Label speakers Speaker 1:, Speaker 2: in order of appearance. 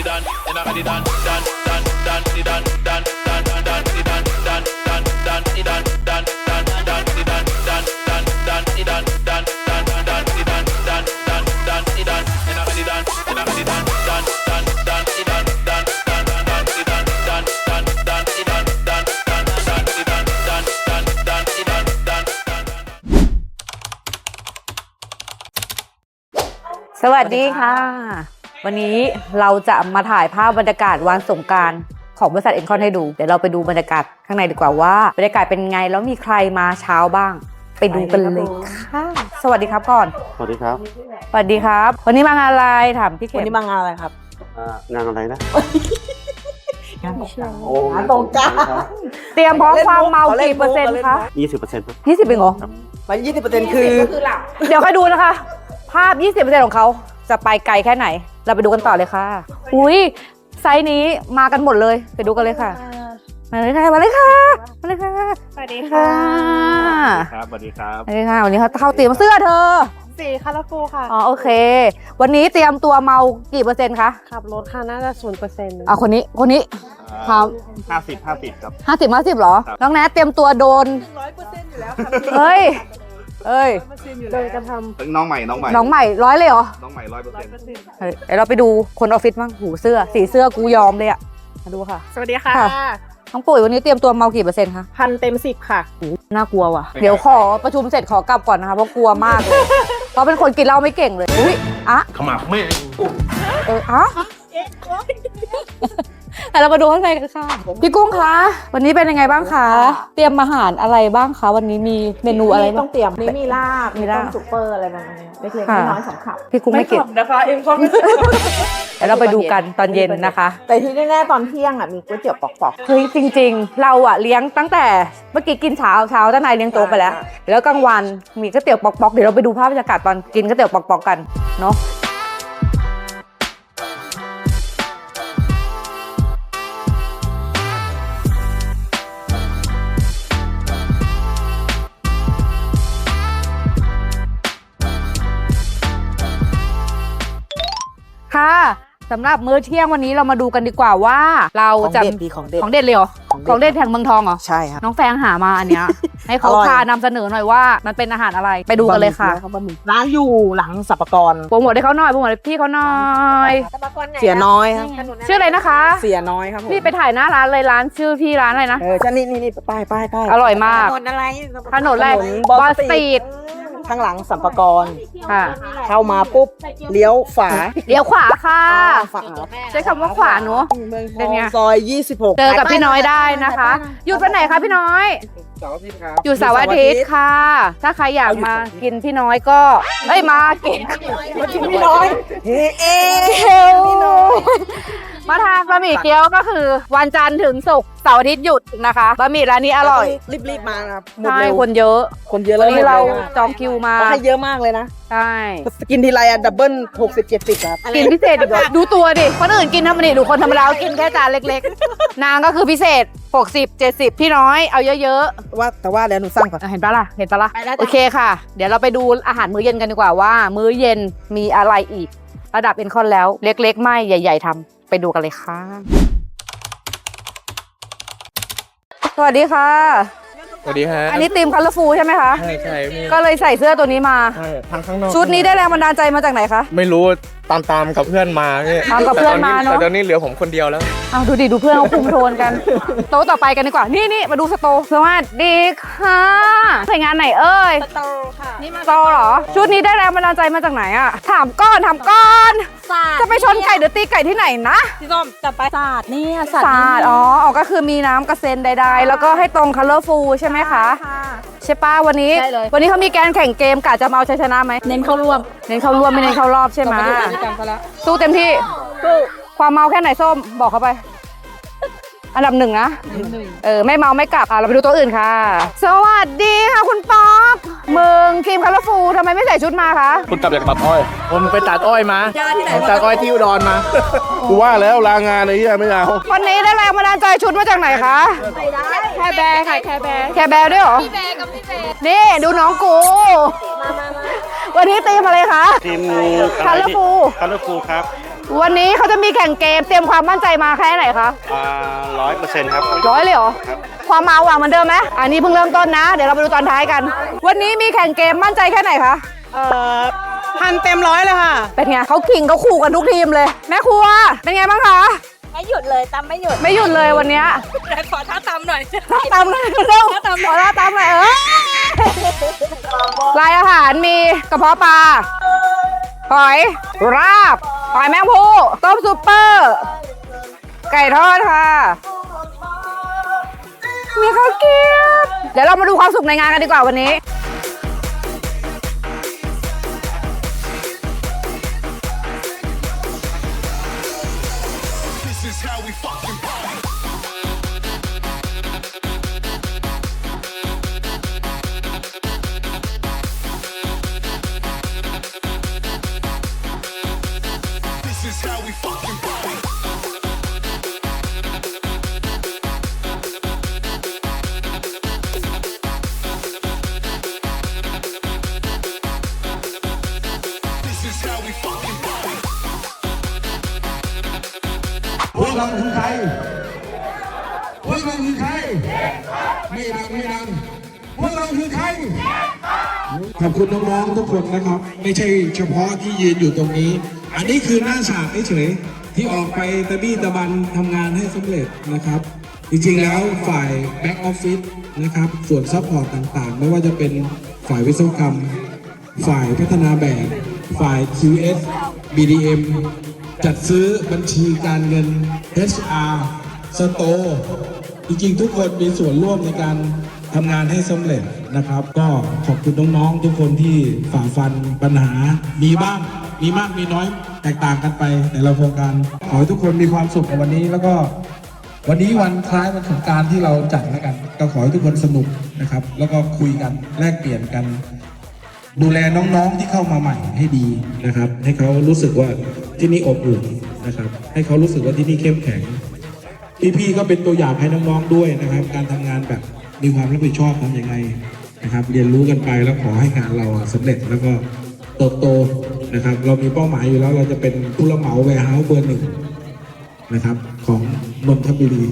Speaker 1: the dan, in a the dan, dan, dan, dan, the dan, dan, dan, dan, the dan, dan, dan, dan, the dan, dan, dan, dan, the dan, dan, dan, dan, the dan, dan, dan, dan, the dan, dan, dan, dan, the dan, in a the dan, in a the dan, dan, dan, dan, the dan, dan, dan, dan, the dan, dan, dan, dan, the dan, dan, dan, dan, the dan, dan, dan, dan, the dan, dan, dan.
Speaker 2: สวัสดีค่ะ วันนี้เราจะมาถ่ายภาพบรรยากาศวันสงกรารของบริษัทเอ็นคอนให้ดู เดี๋ยวเราไปดูบรรยากาศข้างในดีกว่าว่าบรรยากาศเป็นไงแล้วมีใครมาเช้าบ้าง ไปดูกันเลยค่ะสวัสดีครับก่อน
Speaker 3: สวัสดีครับ
Speaker 2: สวัสดีครับ วันนี้มางานอะไรถามพี่เข็
Speaker 4: วัน
Speaker 2: ม
Speaker 4: นี้มางานอะไรครับ
Speaker 3: อ่างานอะไรนะ
Speaker 4: งานเชียง
Speaker 3: โอ้
Speaker 4: งานตรงกลาง
Speaker 2: เตรียมพร้อมความเมากี่เปอร์เซ็นต์คะ
Speaker 3: ยี่สิบเปอร์เซ็นต์ครับ
Speaker 2: ยี่สิบเองเหรอ
Speaker 4: มายี่สิบเปอร์เซ็นต์คือ
Speaker 2: เดี๋ยวค่อยดูนะคะ ภาพ20%ของเขาจะไปไกลแค่ไหน เราไปดูกันต่อเลยค่ะ อุ้ยไซส์นี้มากันหมดเลย ไปดูกันเลยค่ะ มาเลยค่ะ มาเลยค่ะ มาเลยค่ะสวัสดีค่ะ
Speaker 3: ครับสวัสดีครับ
Speaker 2: สวัสดีค่ะ วันนี้เขาเข้าเตรียมเสื้อเธอ
Speaker 5: สีคาราฟูค่ะ
Speaker 2: อ๋อโอเค วันนี้เตรียมตัวเมากี่เปอร์เซ็นต์คะ
Speaker 5: ขับรถค่ะน่าจะศูนย์เปอร์เซ็นต์
Speaker 2: อะคนนี้คนนี้ครับ
Speaker 3: ห้าสิบห้าสิบครับ
Speaker 2: ห้าสิบห้าสิบเหรอ
Speaker 3: ครับ
Speaker 2: น้องแนทเตรียมตัวโดน
Speaker 4: ร้อยเปอร์เซ็นต์อยู่แล้วครับ
Speaker 2: เฮ้ย เอ้ย
Speaker 5: โดยกระท
Speaker 3: น้องใหม่น้องใหม่
Speaker 2: น้องใหม่ร้อยเลยเหรอ
Speaker 3: น้องใหม่ร้อยเปอร์เซ็นต์
Speaker 2: เฮ้ยเดี๋ยวเราไปดูคนออฟฟิศบ้างหูเสื้อ สีเสื้อกูยอมเลยอะมาดูค่ะำ
Speaker 5: สวัสดีค่ะ
Speaker 2: ค่ะ น้องปุ๋ยวันนี้เตรียมตัวเมากี่เปอร์เซ็นต์คะ
Speaker 5: พันเต็มสิบค่ะ
Speaker 2: น่ากลัวว่ะ เดี๋ยวขอประชุมเสร็จขอกลับก่อนนะคะเพราะกลัวมากเลย เพราะเป็นคนกินเหล้าไม่เก่งเลย อุ้ยอะ
Speaker 3: ขมับแม่
Speaker 2: เอออะ แต่เรามาดูข้างในกันค่ะ พี่กุ้งคะ วันนี้เป็นยังไงบ้างคะ เตรียมอาหารอะไรบ้างคะ วันนี้มีเมนูอะไร
Speaker 5: ต้
Speaker 2: บ้า
Speaker 5: องงเตรียมนี่มีลาบ
Speaker 2: มีลาบ
Speaker 5: ต้มซุปเปอร์อะไรประมาณนี้เล็กๆ
Speaker 2: ค่ะ
Speaker 5: น้อยๆสองขับ
Speaker 2: พี่กุ้งไม่เก็บ
Speaker 5: นะคะ เอ็มก็
Speaker 2: เดี๋ยวเราไปดูกันตอนเย็นนะคะ
Speaker 5: แต่ที่แน่ๆตอนเที่ยงอะมีก๋วยเตี๋ยวปอก
Speaker 2: เฮ้ยจริงๆ เราอะเลี้ยงตั้งแต่เมื่อกี้กินเช้าเช้าเจ้านายเลี้ยงโต๊ะไปแล้ว แล้วกลางวันมีก๋วยเตี๋ยวปอกๆเดี๋ยวเราไปดูภาพบรรยากาศตอนกินก๋วยเตี๋ยวปอกๆกันเนาะค่ะ สำหรับมื้อเที่ยงวันนี้เรามาดูกันดีกว่าว่า เรา
Speaker 4: ของ
Speaker 2: จะ
Speaker 4: เด็ดดีของเด็ด
Speaker 2: ของเด็ดเลยเหรอของเด็ดแห่งเมืองทองเหรอ
Speaker 4: ใช่ครับ
Speaker 2: น้องแฟงหามาอันเนี้ย ให้เขา
Speaker 4: อร่อย
Speaker 2: พานำเสนอหน่อยว่ามันเป็นอาหารอะไรไปดูกันเลยค่ะ
Speaker 4: บหมี่ร้านอยู่หลังสัปปากร
Speaker 2: โปรโมทให้เขาหน่อยโปรโมทให้พี่เขาหน่อย
Speaker 4: เสียน้อยครับ
Speaker 2: ชื่ออะไรนะคะ
Speaker 4: เสียน้อยครับผม
Speaker 2: พี่ไปถ่ายหน้าร้านเลยร้านชื่อพี่ร้านอะไรนะ
Speaker 4: เออจะนี่นี่นี่ป้ายป้ายป้าย
Speaker 2: อร่อยมาก
Speaker 4: ถนนอะไร
Speaker 2: ถนนอะไร
Speaker 4: บอ
Speaker 2: บอ
Speaker 4: ส
Speaker 2: ส
Speaker 4: ต
Speaker 2: ต
Speaker 4: รี
Speaker 2: รี
Speaker 4: ท
Speaker 2: ท
Speaker 4: ข้างหลังสัมปากร
Speaker 2: ค่ะ
Speaker 4: เข้ามาปุ๊บเลี้ยวฝา
Speaker 2: เลี้ยวขวาค่ะ
Speaker 4: ฝา
Speaker 2: ใช้คำว่าขวาหนู
Speaker 4: เมืองท
Speaker 2: เป็น
Speaker 4: อง
Speaker 2: ไง
Speaker 4: ซอย 26
Speaker 2: เจอกับพี่น้อยได้นะคะ หยุดวันไหนคะพี่น้อย
Speaker 3: เสาร์อาทิตย์ครับ
Speaker 2: อยู่เสาร์อาทิตย์ค่ะ ถ้าใครอยากมากินพี่น้อยก็เอ้ยมากิน
Speaker 4: มาชิมพี่น้อย เฮ้เอ๊
Speaker 2: เกี๊ยว มาทานบะหมี่เกี๊ยวก็คือวันจันทร์ถึงศุกร์เสาร์อาทิตย์หยุดนะคะบะหมี่ร้านนี้อร่อย
Speaker 4: รีบรีบๆมานะครับหมด
Speaker 2: ใช่
Speaker 4: เร็ว
Speaker 2: คนเยอะ
Speaker 4: คนเยอะ
Speaker 2: วั
Speaker 4: แล้
Speaker 2: น
Speaker 4: ว
Speaker 2: นี้เรา
Speaker 4: หมดลย
Speaker 2: จองคิวมา
Speaker 4: เขาให้เยอะมากเลยนะ
Speaker 2: ใช่
Speaker 4: กินทีไรอะดับเบิลหกสิบเจ็ดสิบครับ
Speaker 2: กินพิเศษอีกเหรอดูตัวดิคนอื่นกินธรรมดาดูคนธรรมดากินแค่จานเล็กๆ นางก็คือพิเศษ 60 70 พี่น้อยเอาเยอะ
Speaker 4: ว่าแต่ว่าแล้วหนูสั่งก่อน
Speaker 2: ๆอะเห็นปะล่ะ เห็นปะล่ะ
Speaker 4: ไปแล้วจ้ะ
Speaker 2: โอเคค่ะ เดี๋ยวเราไปดูอาหารมื้อเย็นกันดีกว่าว่า มื้อเย็นมีอะไรอีก ระดับเอ็นคอนแล้ว เล็กๆ ไม่ ใหญ่ ๆทำ ไปดูกันเลยค่ะ สวัสดีค่ะ
Speaker 6: สวัสดีฮะ
Speaker 2: อันนี้ทีมคัลเลอร์ฟูใช่ไหมคะ
Speaker 6: ใช่ใช่มี
Speaker 2: ก็เลยใส่เสื้อตัวนี้มา
Speaker 6: ใช่ทางข้างนอก
Speaker 2: ชุดนี้ได้แรงบันดาลใจมาจากไหนคะ
Speaker 6: ไม่รู้ตามตามกับเพื่อนมาพี่
Speaker 2: ตามกับเพื่อนมาเนอะ
Speaker 6: แต่ตอนนี้เหลือผมคนเดียวแล้ว
Speaker 2: เอาดูดิดูเพื่อนเขาคุมโทนกัน โต๊ะต่อไปกันดีกว่า นี่นี่มาดูสโตสวัสดีค่ะใส่งานไหนเอ่ย
Speaker 5: ๆโตค่ะ
Speaker 2: สโตเหรอ ชุดนี้ได้แรงบันดาลใจมาจากไหนอะถามก้อนถามก้อน จะไปชนไก่หรือตีไก่ที่ไหนนะ
Speaker 5: พี่ส้มจับไปศาสตร์เนี่ยศา
Speaker 2: สาดอ๋ออ๋อก็คือมีน้ำกระเซ็นใด ๆ แล้วก็ให้ตรงคัลเลอร์ฟูใช่ไหมคะ ใช่ป้าวันนี้วันนี้เขามีแกนแข่งเกมกะจะมาเอาชัยชนะไหม
Speaker 5: เน้นเข้าร่วม
Speaker 2: เน้นเข้ารวมไม่เน้นเข้ารอบใช่ไหม
Speaker 5: กันซะแล้ว
Speaker 2: สู้เต็มที่ความเมาแค่ไหนส้มบอกเขาไป อันดับหนึ่งนะเออ ไม่เมาไม่กลับ อะ เราไปดูตัวอื่นค่ะ สวัสดีค่ะคุณป๊อก มึงครีมคาราฟูทำไมไม่ใส่ชุดมาคะ
Speaker 6: คุณกลับจากตัดอ้อย ผมไปตัดอ้อยมาผมตัดอ้อยที่อุดรมา
Speaker 3: กูว่าแล้วลางานไอ้เหี้ยไม่เอา
Speaker 2: วันนี้ได้แรงบันดาลใจชุดมาจากไหนคะ
Speaker 5: แค่แบร์ค่ะแค่แบร์
Speaker 2: แคร์แบร์ด้วยเหรอพี่แบร์กับพี่แบร์นี่ดูน้องกู วันนี้ตีมอะไรคะ
Speaker 3: ทีม
Speaker 2: Colorful
Speaker 3: คัลเลอร์ฟูครับ
Speaker 2: วันนี้เขาจะมีแข่งเกมเตรียมความมั่นใจมาแค่ไหนคะ
Speaker 7: ร้อยเปอร์เซ็นต์ครับ
Speaker 2: ร้อยเลยเหรอ ความมาหวังเหมือนเดิมไหมอันนี้เพิ่งเริ่มต้นนะ เดี๋ยวเราไปดูตอนท้ายกัน วันนี้มีแข่งเกมมั่นใจแค่ไหนคะ
Speaker 4: เอ่อพันเต็มร้อยเลยค่ะ
Speaker 2: เป็นไงเขาขิงเขาขู่กันทุกทีมเลย แม่ครัว เป็นไงบ้างคะ
Speaker 5: ไม่หยุดเลยตามไม่หยุด
Speaker 2: ไม่หยุดเลยวันเนี้ย
Speaker 5: แต่ขอท่าตามหน่อย
Speaker 2: ท่าตามหน่อยเร็วขอท่าตามหน่อยเออรายอาหารมีกระเพาะปลา หอย ราบ หอยแมงภู่ต้มซุปเปอร์ ไก่ทอดค่ะ มีข้าวเกรี๊ยวเดี๋ยวเรามาดูความสุขในงานกันดีกว่าวันนี้
Speaker 8: กเราคือใครพวกเราคือใคร ไม่ดังไม่ดังพวกเราคือใคร ขอบคุณน้องๆทุกคนนะครับ ไม่ใช่เฉพาะที่ยืนอยู่ตรงนี้ อันนี้คือหน้าฉากเฉยๆที่ออกไปตะบี้ตะบันทำงานให้สำเร็จนะครับ จริงๆแล้วฝ่ายแบ็กออฟฟิศนะครับ ส่วนซัพพอร์ตต่างๆ ไม่ว่าจะเป็นฝ่ายวิศวกรรม ฝ่ายพัฒนาแบบ ฝ่าย QS BDM จัดซื้อบัญชีการเงิน HR สโตจริงๆ ทุกคนมีส่วนร่วมในการทำงานให้สำเร็จนะครับ ก็ขอบคุณน้องๆทุกคนที่ฝ่าฟันปัญหา มีบ้าง มีมากมีน้อยแตกต่างกันไปแต่ละโครงการ ขอให้ทุกคนมีความสุขในวันนี้ แล้วก็วันนี้วันคล้ายวันสงการที่เราจัดแล้วกัน ก็ขอให้ทุกคนสนุกนะครับ แล้วก็คุยกันแลกเปลี่ยนกัน ดูแลน้องๆที่เข้ามาใหม่ให้ดีนะครับ ให้เขารู้สึกว่า ที่นี่อบอุ่นนะครับ ให้เขารู้สึกว่าที่นี่เข้มแข็ง พี่ๆก็เป็นตัวอย่างให้น้องๆด้วยนะครับ การทำงานแบบมีความรับผิดชอบทำยังไงนะครับ เรียนรู้กันไปแล้วขอให้งานเราสำเร็จแล้วก็เติบโตนะครับ เรามีเป้าหมายอยู่แล้วเราจะเป็นผู้รับเหมาแวร์เฮาส์เบอร์หนึ่งนะครับ ของนนทบุรี